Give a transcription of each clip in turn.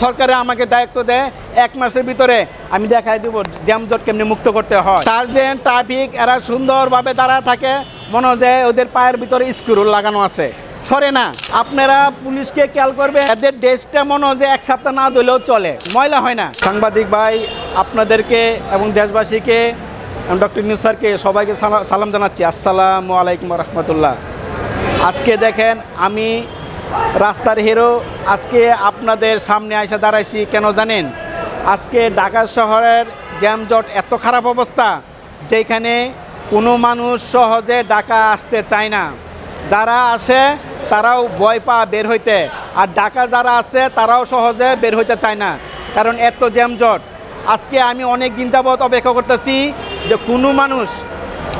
সরকারে আমাকে দায়িত্ব দেয়, এক মাসের ভিতরে আমি দেখাই দেবো জ্যামজট কেমনি মুক্ত করতে হয়। সার্জেন্ট ট্রাফিক এরা সুন্দরভাবে দাঁড়া থাকে, মনে হয় ওদের পায়ের ভিতরে স্ক্রু লাগানো আছে। সরে না, আপনারা পুলিশকে খেয়াল করবে এদের ড্রেসটা মনে হয় এক সপ্তাহ না দিলেও চলে, ময়লা হয় না। সাংবাদিক ভাই, আপনাদেরকে এবং দেশবাসীকে ডক্টর নিউজ স্যারকে সবাইকে সালা- সালাম জানাচ্ছি। আসসালামু আলাইকুম রহমতুল্লাহ। আজকে দেখেন আমি রাস্তার হিরো, আজকে আপনাদের সামনে এসে দাঁড়াইছি, কেন জানেন? আজকে ঢাকা শহরের জ্যামজট এত খারাপ অবস্থা, যেখানে কোনো মানুষ সহজে ঢাকা আসতে চায় না। যারা আসে, তারাও ভয় পা বের হইতে। আর ঢাকা যারা আছে, তারাও সহজে বের হইতে চায় না, কারণ এত জ্যামজট। আজকে আমি অনেক দিন যাবৎ অপেক্ষা করতেছি যে কোনো মানুষ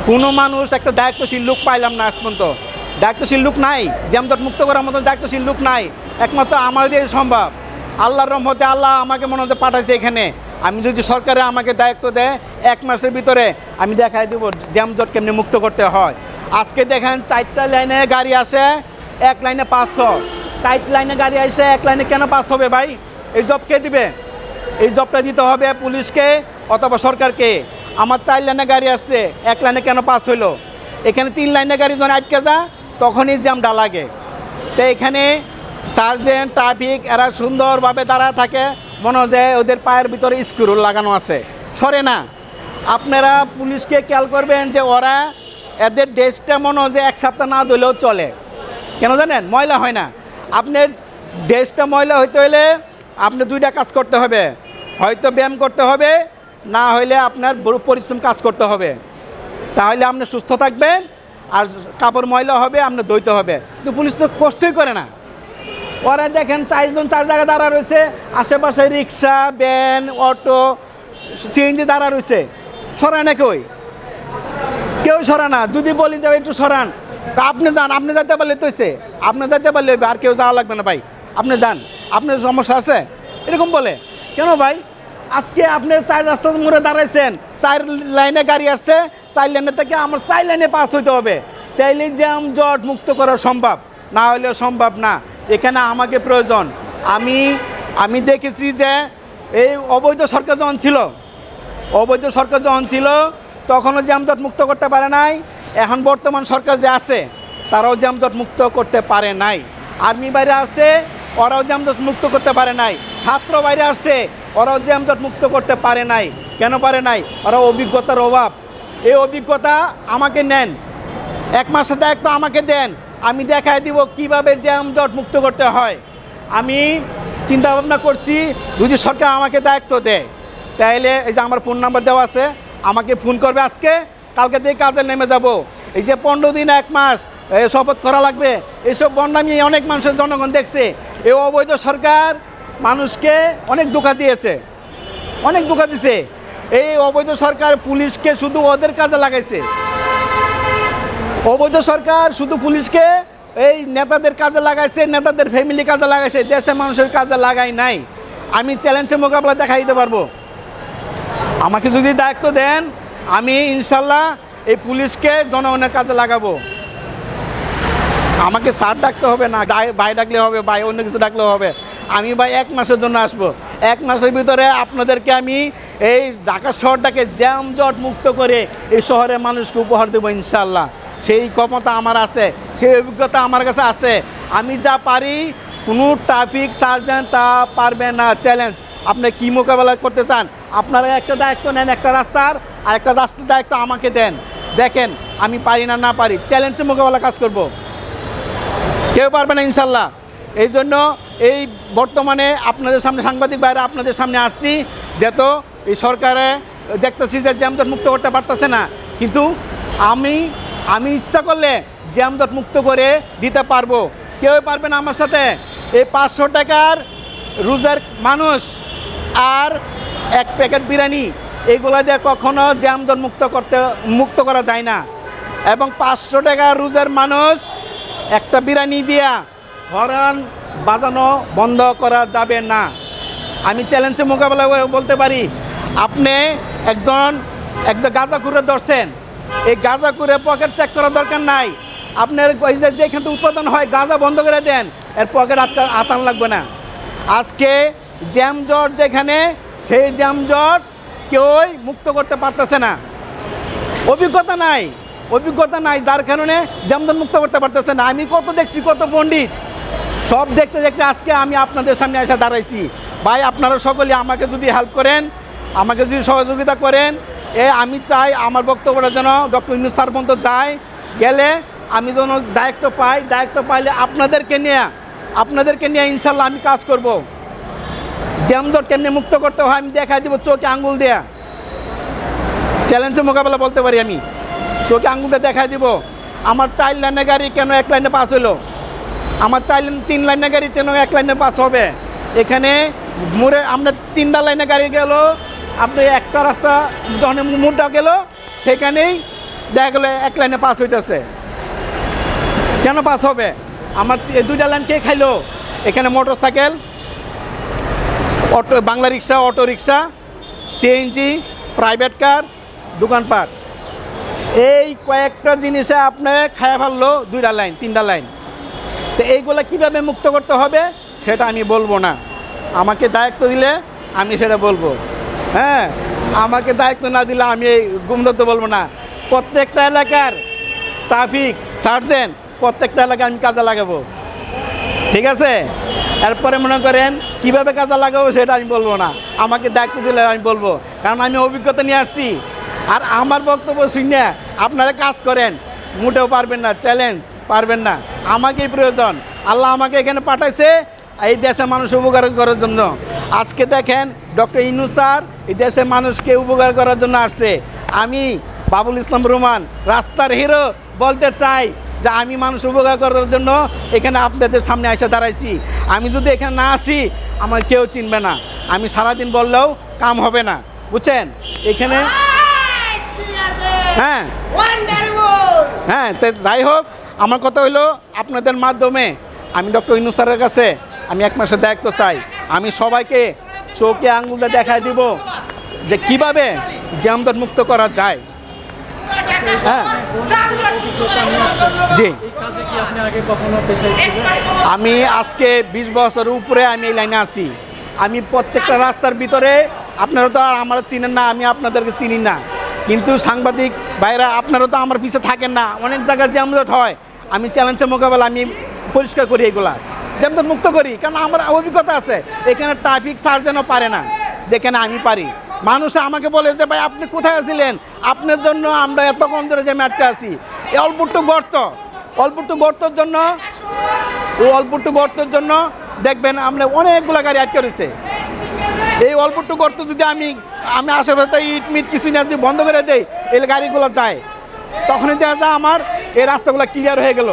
কোনো মানুষ একটা দায়িত্বশীল লোক পাইলাম না আজ পর্যন্ত। দায়িত্বশীল লোক নাই জ্যামজট মুক্ত করার মতো দায়িত্বশীল লোক নাই, একমাত্র আমাদের সম্ভব। আল্লাহর রহমতে আল্লাহ আমাকে মনে হচ্ছে পাঠাইছে এখানে। আমি যদি সরকারে আমাকে দায়িত্ব দেয়, এক মাসের ভিতরে আমি দেখাই দেবো জ্যামজট কেমনি মুক্ত করতে হয়। আজকে দেখেন চারটা লাইনে গাড়ি আসে, এক লাইনে পাঁচশো চার লাইনে গাড়ি আসে, এক লাইনে কেন পাঁচ হবে ভাই? এই জব কে দিবে? এই জবটা দিতে হবে পুলিশকে অথবা সরকারকে। আমার চার লাইনে গাড়ি আসছে, এক লাইনে কেন পাস হইল? এখানে তিন লাইনে গাড়ি যখন আটকে যা তখনই জ্যামটা লাগে। তো এখানে সার্জেন্ট, ট্রাফিক, এরা সুন্দরভাবে দাঁড়া থাকে। মনে হয় যে ওদের পায়ের ভিতরে স্ক্রু লাগানো আছে। সরে না। আপনারা পুলিশকে খেয়াল করবেন যে ওরা এদের ড্রেসটা মনে হয় যে এক সপ্তাহ না দিলেও চলে। কেন জানেন? ময়লা হয় না। আপনার ড্রেসটা ময়লা হইতে হলে আপনি দুইটা কাজ করতে হবে। হয়তো ব্যায়াম করতে হবে, না হইলে আপনার পরিশ্রম কাজ করতে হবে। তাহলে আপনি সুস্থ থাকবেন। আর কাপড় ময়লা হবে আপনার দইতে হবে। কিন্তু পুলিশ তো কষ্টই করে না। ওরা দেখেন চারজন চার জায়গায় দাঁড়া রয়েছে, আশেপাশে রিক্সা, ভ্যান, অটো, সিএনজি দাঁড়া রয়েছে। সরায় না কেউই? কেউ সরা না। যদি বলি যাবে একটু সরান, তা আপনি যান, আপনি যেতে পারলে তো। আপনি যেতে পারলে আর কেউ যাওয়া লাগবে না ভাই। আপনি যান, আপনার সমস্যা আছে। এরকম বলে। কেন ভাই? আজকে আপনি চার রাস্তার মোড়ে দাঁড়াইছেন চার লাইনে গাড়ি আসছে, চার লাইনে থেকে আমার চার লাইনে পাস হইতে হবে। তাইলে জ্যাম, জট মুক্ত করা সম্ভব। না হলেও সম্ভব না। এখানে আমাকে প্রয়োজন। আমি আমি দেখেছি যে এই অবৈধ সরকার যখন ছিল, অবৈধ সরকার যখন ছিল, তখনও জ্যামজট মুক্ত করতে পারে নাই। এখন বর্তমান সরকার যে আছে, তারাও জ্যামজট মুক্ত করতে পারে নাই। আর্মি বাইরে আসছে ওরাও জ্যামজট মুক্ত করতে পারে নাই। ছাত্র বাইরে আসছে ওরাও জ্যামজট মুক্ত করতে পারে নাই। কেন পারে নাই? ওরা অভিজ্ঞতার অভাব। এই অভিজ্ঞতা আমাকে নেন। এক মাসের দায়িত্ব আমাকে দেন। আমি দেখাই দিব কীভাবে জ্যামজট মুক্ত করতে হয়। আমি চিন্তা ভাবনা করছি, যদি সরকার আমাকে দায়িত্ব দেয়, তাইলে এই যে আমার ফোন নাম্বার দেওয়া আছে, আমাকে ফোন করবে আজকে, কালকে দিয়ে কাজে নেমে যাব। এই যে পনেরো দিন, এক মাস শপথ করা লাগবে। এইসব বন্যামি অনেক মানুষের জনগণ দেখছে। এই অবৈধ সরকার মানুষকে অনেক ধোকা দিয়েছে। অনেক ধোকা দিছে। এই অবৈধ সরকার পুলিশকে শুধু ওদের কাজে লাগাইছে। অবৈধ সরকার শুধু পুলিশকে এই নেতাদের কাজে লাগাইছে, নেতাদের ফ্যামিলি কাজে লাগাইছে, দেশের মানুষের কাজে লাগাই নাই। আমি চ্যালেঞ্জের মোকাবেলা দেখাই দিতে পারব। আমাকে যদি দায়িত্ব দেন, আমি ইনশাল্লাহ এই পুলিশকে জনগণের কাজে লাগাবো। আমাকে স্যার ডাকতে হবে না, ভাই ডাকলে হবে, ভাই অন্য কিছু ডাকলেও হবে। আমি ভাই এক মাসের জন্য আসব। এক মাসের ভিতরে আপনাদেরকে আমি এই ঢাকা শহরটাকে জ্যামজট মুক্ত করে এই শহরের মানুষকে উপহার দেবো ইনশাল্লাহ সেই ক্ষমতা আমার আছে, সেই অভিজ্ঞতা আমার কাছে আছে। আমি যা পারি, কোনো ট্রাফিক সার্জেন্ট তা পারবে না। চ্যালেঞ্জ, আপনি কী মোকাবেলা করতে চান? আপনারা একটা দায়িত্ব নেন, একটা রাস্তার, আর একটা রাস্তার দায়িত্ব আমাকে দেন। দেখেন, আমি পারি না না পারি চ্যালেঞ্জের মোকাবেলা কাজ করব। কেউ পারবে না ইনশাল্লাহ এই জন্য এই বর্তমানে আপনাদের সামনে সাংবাদিক বাইরে আপনাদের সামনে আসছি, যেহেতু এই সরকারে দেখতেছি যে জ্যামজট মুক্ত করতে পারতেছে না। কিন্তু আমি আমি ইচ্ছা করলে জ্যামজট মুক্ত করে দিতে পারব। কেউ পারবে না আমার সাথে। এই পাঁচশো টাকার রোজার মানুষ আর এক প্যাকেট বিরিয়ানি, এগুলো দিয়ে কখনো জ্যামজট মুক্ত করতে, মুক্ত করা যায় না। এবং পাঁচশো টাকা রোজার মানুষ একটা বিরিয়ানি দিয়া হরন বাজানো বন্ধ করা যাবে না। আমি চ্যালেঞ্জের মোকাবেলা বলতে পারি, আপনি একজন একজন গাঁজা কুড়ে ধরছেন, এই গাঁজা কুড়ে পকেট চেক করার দরকার নাই। আপনার ওই যে যেখান থেকে উৎপাদন হয়, গাঁজা বন্ধ করে দেন, এর পকেট আটকা আতান লাগবে না। আজকে জ্যাম জট যেখানে, সেই জ্যাম জট কেউই মুক্ত করতে পারতেছে না। অভিজ্ঞতা নাই অভিজ্ঞতা নাই, যার কারণে জ্যামজট মুক্ত করতে পারতেছে না। আমি কত দেখছি, কত পণ্ডিত সব দেখতে দেখতে আজকে আমি আপনাদের সামনে এসে দাঁড়াইছি। ভাই, আপনারা সকলে আমাকে যদি হেল্প করেন, আমাকে যদি সহযোগিতা করেন, এ আমি চাই আমার বক্তব্যটা যেন ডক্টর ইউনুস স্যার পর্যন্ত যায়, গেলে আমি যেন দায়িত্ব পাই, দায়িত্ব পাইলে আপনাদেরকে নিয়ে আপনাদেরকে নিয়ে ইনশাল্লাহ আমি কাজ করব। জ্যামজট কেমনি মুক্ত করতে হয়, আমি দেখাই দিব চোখে আঙ্গুল দেয়া। চ্যালেঞ্জের মোকাবেলা বলতে পারি আমি। চোখে আঙ্গুলটা দেখাই দিব। আমার চার লাইনে গাড়ি কেন এক লাইনে পাস হলো আমার চার তিন লাইনের গাড়ি তেন এক লাইনে পাস হবে। এখানে মোড়ে আমরা তিনটা লাইনে গাড়ি গেল, আপনি একটা রাস্তা যখন মোড়টা গেল, সেখানেই দেখা গেলো এক লাইনে পাস হইতেছে। কেন পাস হবে? আমার দুইটা লাইন কে খাইলো? এখানে motorcycle auto Bangla rickshaw, auto rickshaw CNG private car দোকানপাট। এই কয়েকটা জিনিসে আপনার খায়া ফেলল দুইটা লাইন তিনটা লাইন তো এইগুলো কীভাবে মুক্ত করতে হবে সেটা আমি বলব না। আমাকে দায়িত্ব দিলে আমি সেটা বলব। হ্যাঁ আমাকে দায়িত্ব না দিলে আমি এই গুমদত্ত বলব না। প্রত্যেকটা এলাকার ট্রাফিক সার্জেন্ট প্রত্যেকটা এলাকায় আমি কাজে লাগাবো। ঠিক আছে? এরপরে মনে করেন কীভাবে কাজে লাগাবো সেটা আমি বলব না। আমাকে দায়িত্ব দিলে আমি বলব। কারণ আমি অভিজ্ঞতা নিয়ে আসছি। আর আমার বক্তব্য শুনে আপনারা কাজ করেন, মোটেও পারবেন না। চ্যালেঞ্জ পারবেন না। আমাকেই প্রয়োজন। আল্লাহ আমাকে এখানে পাঠাইছে এই দেশের মানুষ উপকার করার জন্য। আজকে দেখেন ডক্টর ইনু স্যার এই দেশের মানুষকে উপকার করার জন্য আসছে। আমি বাবুল ইসলাম রহমান রাস্তার হিরো বলতে চাই যে আমি মানুষ উপকার করার জন্য এখানে আপনাদের সামনে এসে দাঁড়াইছি। আমি যদি এখানে না আসি আমার কেউ চিনবে না। আমি সারাদিন বললেও কাম হবে না। বুঝছেন? এখানে হ্যাঁ। হ্যাঁ তো যাই হোক আমার কথা হইল, আপনাদের মাধ্যমে আমি ডক্টর ইনু স্যারের কাছে আমি এক মাসের দায়িত্ব চাই। আমি সবাইকে চোখে আঙ্গুলটা দেখায় দিব যে কীভাবে জ্যামদট মুক্ত করা যায়। হ্যাঁ। জি। আমি আজকে বিশ বছরের উপরে আমি এই লাইনে আছি। আমি প্রত্যেকটা রাস্তার ভিতরে, আপনারা তো আর আমার চিনেন না, আমি আপনাদেরকে চিনি না। কিন্তু সাংবাদিক ভাইরা, আপনারা তো আমার পিছে থাকেন না। অনেক জায়গায় জ্যামজট হয়। আমি চ্যালেঞ্জের মোকাবেলা আমি পরিষ্কার করি এগুলা। জ্যামজট মুক্ত করি, কারণ আমার অভিজ্ঞতা আছে, এখানে ট্রাফিক সার্জেনও পারে না, যেখানে আমি পারি। মানুষ আমাকে বলে যে, ভাই, আপনি কোথায় আছিলেন? আপনার জন্য আমরা এত কম ধরে জ্যামে আটকে আছি। এই অল্প একটু গর্ত, অল্প একটু গর্তর জন্য, ও অল্প একটু গর্তের জন্য দেখবেন আমরা অনেকগুলো গাড়ি আটকে রয়েছে। এই অল্প একটু গর্ত যদি আমি আমি আশেপাশে ইট মিট কিছু না, যদি বন্ধ করে দেই, এই গাড়িগুলো যায়। তখনই দেখা যায় আমার এই রাস্তাগুলো ক্লিয়ার হয়ে গেল।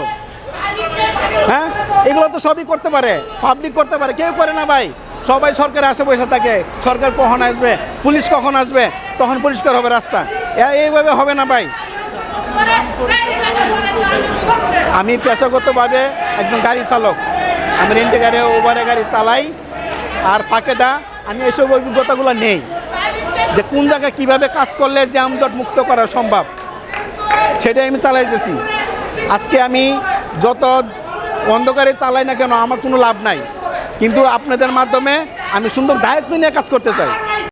হ্যাঁ? এগুলো তো সবই করতে পারে পাবলিক করতে পারে, কেউ করে না ভাই। সবাই সরকার আসে বসে থাকে, সরকার কখন আসবে, পুলিশ কখন আসবে, তখন পরিষ্কার হবে রাস্তা। এইভাবে হবে না ভাই। আমি পেশাগতভাবে একজন গাড়ি চালক। আমি রেন্টে গাড়ি ওভারে গাড়ি চালাই, আর ফাঁকেদা আমি এসব অভিজ্ঞতাগুলো নেই। যে কোন জায়গায় কীভাবে কাজ করলে যে আমজট মুক্ত করা সম্ভব, সেটাই আমি চালাইতেছি। আজকে আমি যত অন্ধকারে চালাই না কেন, আমার কোনো লাভ নাই। কিন্তু আপনাদের মাধ্যমে আমি সুন্দর দায়িত্ব নিয়ে কাজ করতে চাই।